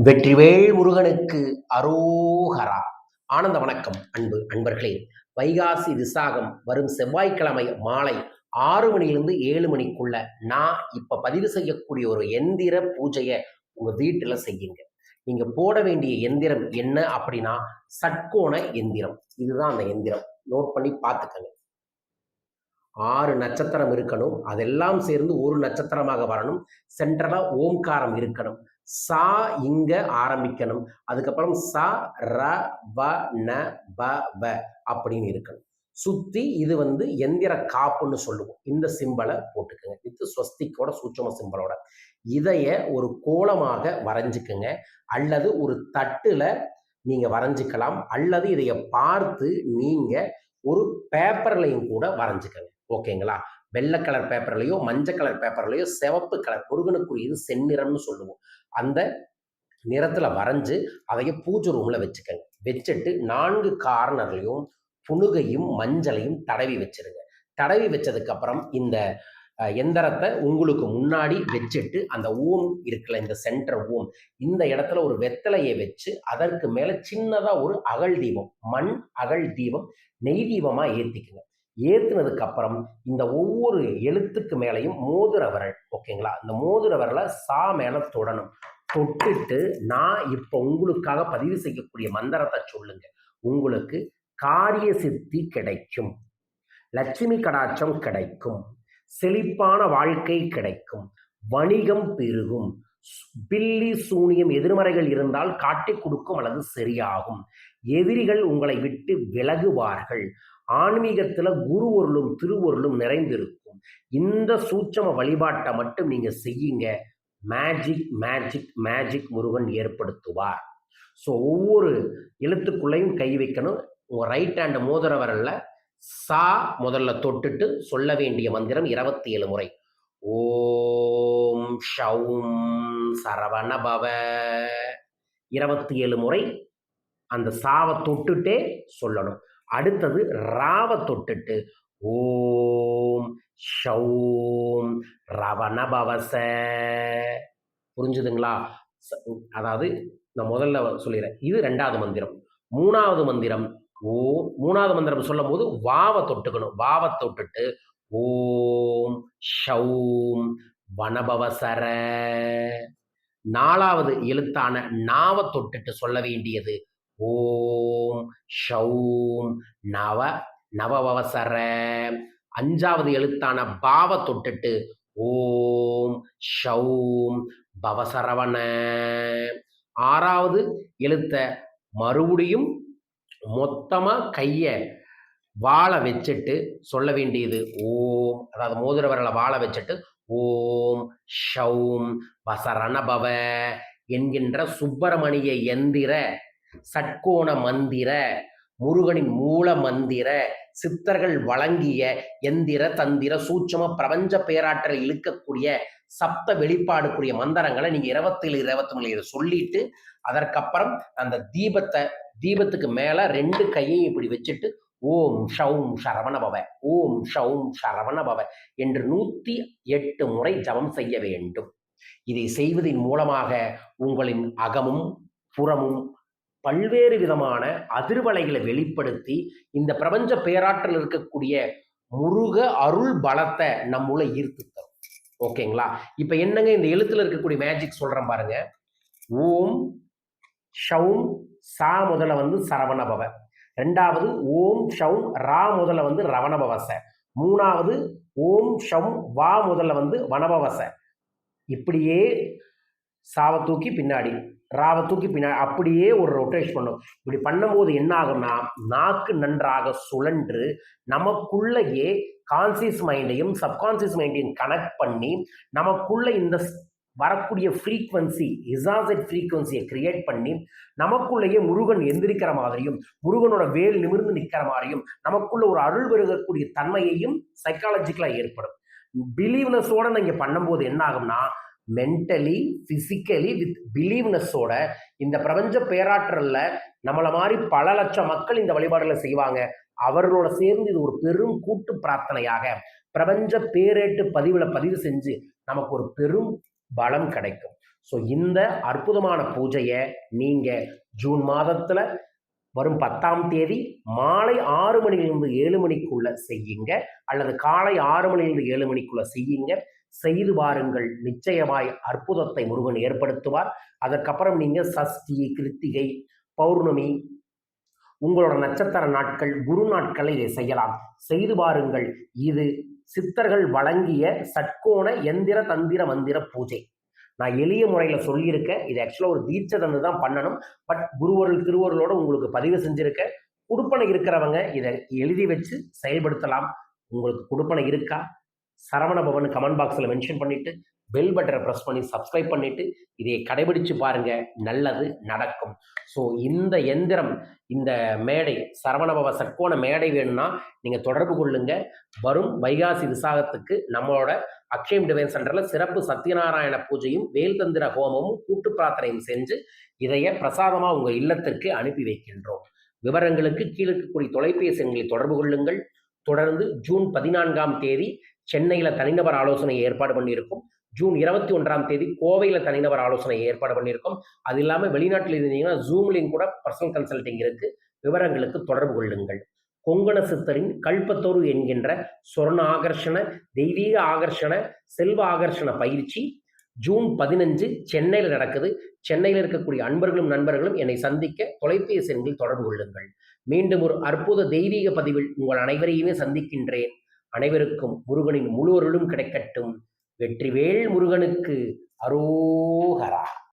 வெற்றிவேல் முருகனுக்கு அரோகரா. ஆனந்த வணக்கம் அன்பு அன்பர்களே. வைகாசி விசாகம் வரும் செவ்வாய்க்கிழமை மாலை ஆறு மணிலிருந்து ஏழு மணிக்குள்ள நான் இப்ப பதிவு செய்யக்கூடிய ஒரு எந்திர பூஜையை உங்க வீட்டுல செய்யுங்க. நீங்க போட வேண்டிய எந்திரம் என்ன அப்படின்னா சட்கோண எந்திரம். இதுதான் அந்த எந்திரம். நோட் பண்ணி பார்த்துக்கங்க. ஆறு நட்சத்திரம் இருக்கணும். அதெல்லாம் சேர்ந்து ஒரு நட்சத்திரமாக வரணும். சென்ட்ரலா ஓம்காரம் இருக்கணும். சா இங்க ஆரம்பிக்கணும். அதுக்கப்புறம் ச ர வ ந ப வ அப்படின்னு இருக்கணும். சுத்தி இது வந்து எந்திர காப்புன்னு சொல்லுவோம். இந்த சிம்பலை போட்டுக்கோங்க. வித் ஸ்வஸ்திக்கோட சூட்சம சிம்பலோட இதைய ஒரு கோலமாக வரைஞ்சிக்கோங்க. அல்லது ஒரு தட்டுல நீங்க வரைஞ்சிக்கலாம். அல்லது இதைய பார்த்து நீங்க ஒரு பேப்பர்லையும் கூட வரைஞ்சிக்கங்க. ஓகேங்களா? வெள்ளை கலர் பேப்பர்லையோ மஞ்சள் கலர் பேப்பர்லையோ சிவப்பு கலர் முருகனுக்குரியது செந்நிறம்னு சொல்லுவோம். அந்த நிறத்தில் வரைஞ்சு அதைய பூஜை ரூமில் வச்சுக்கோங்க. வச்சுட்டு நான்கு கார்னர்லையும் புனுகையும் மஞ்சளையும் தடவி வச்சிருங்க. தடவி வச்சதுக்கப்புறம் இந்த எந்திரத்தை உங்களுக்கு முன்னாடி வச்சுட்டு அந்த ஊம் இருக்குல்ல இந்த சென்டர் ஊம் இந்த இடத்துல ஒரு வெத்தலையை வச்சு அதற்கு மேலே சின்னதாக ஒரு அகல் தீபம் மண் அகல் தீபம் நெய் தீபமாக ஏற்றிக்குங்க ஏற்றுனதுக்கு அப்புறம் இந்த ஒவ்வொரு எழுத்துக்கு மேலையும் மோதிர விரல் ஓகேங்களா? இந்த மோதிர விரலை சா மேலே தொடணும். தொட்டுட்டு நான் இப்போ உங்களுக்காக பதிவு செய்யக்கூடிய மந்திரத்தை சொல்லுங்க. உங்களுக்கு காரிய சித்தி கிடைக்கும். லட்சுமி கடாட்சம் கிடைக்கும். செழிப்பான வாழ்க்கை கிடைக்கும். வணிகம் பெருகும். பில்லி சூனியம் எதிர்மறைகள் இருந்தால் காட்டிக் கொடுக்கும் அல்லது சரியாகும். எதிரிகள் உங்களை விட்டு விலகுவார்கள். ஆன்மீகத்தில் குரு ஒருளும் திருவொருளும் நிறைந்திருக்கும். இந்த சூட்சம வழிபாட்டை மட்டும் நீங்கள் செய்யுங்க. மேஜிக் மேஜிக் மேஜிக் முருகன் ஏற்படுத்துவார். ஸோ ஒவ்வொரு எழுத்துக்குள்ளேயும் கை வைக்கணும். உங்கள் ரைட் ஹேண்ட் மோதிர வரல சா முதல்ல தொட்டுட்டு சொல்ல வேண்டிய மந்திரம் இருபத்தி ஏழு முறை. ஓம் ஷவும் சரவணபவ. இருபத்தி ஏழு முறை அந்த சாவை தொட்டுட்டே சொல்லணும். அடுத்தது ராவை தொட்டுட்டு ஓம் ஷௌம் ரவண பவச புரிஞ்சுதுங்களா அதாவது நான் முதல்ல சொல்லிடுறேன் இது ரெண்டாவது மந்திரம். மூணாவது மந்திரம் ஓ மூணாவது மந்திரம் சொல்லும் போது வாவை தொட்டுக்கணும். வாவை தொட்டுட்டு ஓம் ஷௌம் வனபவசர. நாலாவது எழுத்தான நாவை தொட்டுட்டு சொல்ல வேண்டியது. ஓம் ஷௌம் நவ நவவசர அஞ்சாவது எழுத்தான பாவ தொட்டுட்டு ஓம் ஷௌம் பவசரவண. ஆறாவது எழுத்த மறுபடியும் மொத்தமாக கையை வாழை வச்சுட்டு சொல்ல வேண்டியது ஓம் அதாவது மோதிர விரலை வாழை வச்சுட்டு ஓம் ஷௌம் வசரணபவ என்கின்ற சுப்பிரமணிய எந்திர சட்கோண மந்திர முருகனின் மூல மந்திர சித்தர்கள் வழங்கிய எந்திர தந்திர சூட்சம பிரபஞ்ச பேராற்றல் இழுக்கக்கூடிய சப்த வெளிப்பாடுக்குரிய மந்திரங்களை நீங்க இருபத்தேழு இருபத்தி மூணு இதை சொல்லிட்டு அதற்கப்புறம் அந்த தீபத்தை தீபத்துக்கு மேல ரெண்டு கையையும் இப்படி வச்சுட்டு ஓம் ஷௌம் சரவணபவ ஓம் ஷௌம் சரவணபவ என்று நூத்தி எட்டு முறை ஜபம் செய்ய வேண்டும். இதை செய்வதன் மூலமாக உங்களின் அகமும் புறமும் பல்வேறு விதமான அதிர்வலைகளை வெளிப்படுத்தி இந்த பிரபஞ்ச பேராற்றல் இருக்கக்கூடிய முருக அருள் பலத்தை நம்முள்ள ஈர்த்து தரும். ஓகேங்களா? இப்ப என்னங்க இந்த எழுத்துல இருக்கக்கூடிய மேஜிக் சொல்றேன் பாருங்க. ஓம் ஷவும் சா முதல்ல வந்து சரவணபவ. ரெண்டாவது ஓம் ஷவும் ரா முதல்ல வந்து ரவணபவச. மூணாவது ஓம் ஷம் வா முதல்ல வந்து வனபவச. இப்படியே சாவை தூக்கி பின்னாடி ராவை தூக்கி பின்னா அப்படியே ஒரு ரொட்டேஷன் பண்ணும். இப்படி பண்ணும்போது என்ன ஆகும்னா நாக்கு நன்றாக சுழன்று நமக்குள்ளேயே கான்சியஸ் மைண்டையும் சப்கான்சியஸ் மைண்டையும் கனெக்ட் பண்ணி நமக்குள்ள இந்த ஸ்- வரக்கூடிய ஃப்ரீக்வன்சி இசாசட் ஃப்ரீக்வன்சியை கிரியேட் பண்ணி நமக்குள்ளேயே முருகன் எந்திரிக்கிற மாதிரியும் முருகனோட வேல் நிமிர்ந்து நிற்கிற மாதிரியும் நமக்குள்ள ஒரு அருள் பெருகக்கூடிய தன்மையையும் சைக்காலஜிக்கலாக ஏற்படும். பிலீவ்னஸோட நீங்கள் பண்ணும்போது என்ன ஆகும்னா மென்டலி பிசிக்கலி வித் பிலீவ்னஸோட இந்த பிரபஞ்ச பேராற்றலில் நம்மளை மாதிரி பல லட்சம் மக்கள் இந்த வழிபாடுகளை செய்வாங்க. அவர்களோட சேர்ந்து இது ஒரு பெரும் கூட்டு பிரார்த்தனையாக பிரபஞ்ச பேரேட்டு பதிவில் பதிவு செஞ்சு நமக்கு ஒரு பெரும் பலம் கிடைக்கும். ஸோ இந்த அற்புதமான பூஜையை நீங்கள் ஜூன் மாதத்தில் வரும் பத்தாம் தேதி மாலை ஆறு மணிலிருந்து ஏழு மணிக்குள்ள செய்யுங்க. அல்லது காலை ஆறு மணிலிருந்து ஏழு மணிக்குள்ள செய்யுங்க. செய்து பாருங்கள் நிச்சயமாய் அற்புதத்தை முருகன் ஏற்படுத்துவார். அதற்கப்புறம் நீங்க சஷ்டி கிருத்திகை பௌர்ணமி உங்களோட நட்சத்திர நாட்கள் குரு நாட்களை இதை செய்யலாம். செய்து பாருங்கள் இது சித்தர்கள் வழங்கிய சட்கோண எந்திர தந்திர மந்திர பூஜை. நான் எளிய முறையில் சொல்லியிருக்கேன். இது ஆக்சுவலாக ஒரு தீட்சை தந்து தான் பண்ணணும். பட் குருவருள் திருவருளோட உங்களுக்கு பதிவு செஞ்சுருக்கேன். கொடுப்பனை இருக்கிறவங்க இதை எழுதி வச்சு செயல்படுத்தலாம். உங்களுக்கு கொடுப்பனை இருக்கா? சரவண பவன் கமெண்ட் பாக்ஸில் மென்ஷன் பண்ணிட்டு பெல் பட்டனை ப்ரெஸ் பண்ணி சப்ஸ்கிரைப் பண்ணிவிட்டு இதை கடைபிடிச்சு பாருங்க. நல்லது நடக்கும். ஸோ இந்த எந்திரம் இந்த மேடை சரவணபவ சட்கோண மேடை வேணும்னா நீங்கள் தொடர்பு கொள்ளுங்கள் வரும் வைகாசி விசாகத்துக்கு நம்மளோட அக்ஷயம் டிவைன் சென்டரில் சிறப்பு சத்யநாராயண பூஜையும் வேல்தந்திர ஹோமமும் கூட்டு பிரார்த்தனையும் செஞ்சு இதைய பிரசாதமாக உங்கள் இல்லத்திற்கு அனுப்பி வைக்கின்றோம். விவரங்களுக்கு கீழே இருக்கக்கூடிய தொலைபேசி எண்களை தொடர்பு கொள்ளுங்கள். தொடர்ந்து ஜூன் பதினான்காம் தேதி சென்னையில் தனிநபர் ஆலோசனை ஏற்பாடு பண்ணியிருக்கோம். ஜூன் இருபத்தி ஒன்றாம் தேதி கோவையில் தனிநபர் ஆலோசனை ஏற்பாடு பண்ணியிருக்கோம். அது இல்லாமல் வெளிநாட்டில் இருந்தீங்கன்னா ஜூம்லையும் கூட பர்சனல் கன்சல்டிங் இருக்கு. விவரங்களுக்கு தொடர்பு கொள்ளுங்கள். கொங்கண சித்தரின் கல்பத்தோரு என்கின்ற சொர்ண ஆகர்ஷண தெய்வீக ஆகர்ஷண செல்வ ஆகர்ஷண பயிற்சி ஜூன் பதினஞ்சு சென்னையில் நடக்குது. சென்னையில் இருக்கக்கூடிய அன்பர்களும் நண்பர்களும் என்னை சந்திக்க தொலைபேசி எண்களில் தொடர்பு கொள்ளுங்கள். மீண்டும் ஒரு அற்புத தெய்வீக பதிவில் உங்கள் அனைவரையுமே சந்திக்கின்றேன். அனைவருக்கும் முருகனின் முழு அருளும் கிடைக்கட்டும். வெற்றிவேல் முருகனுக்கு அரோகரா.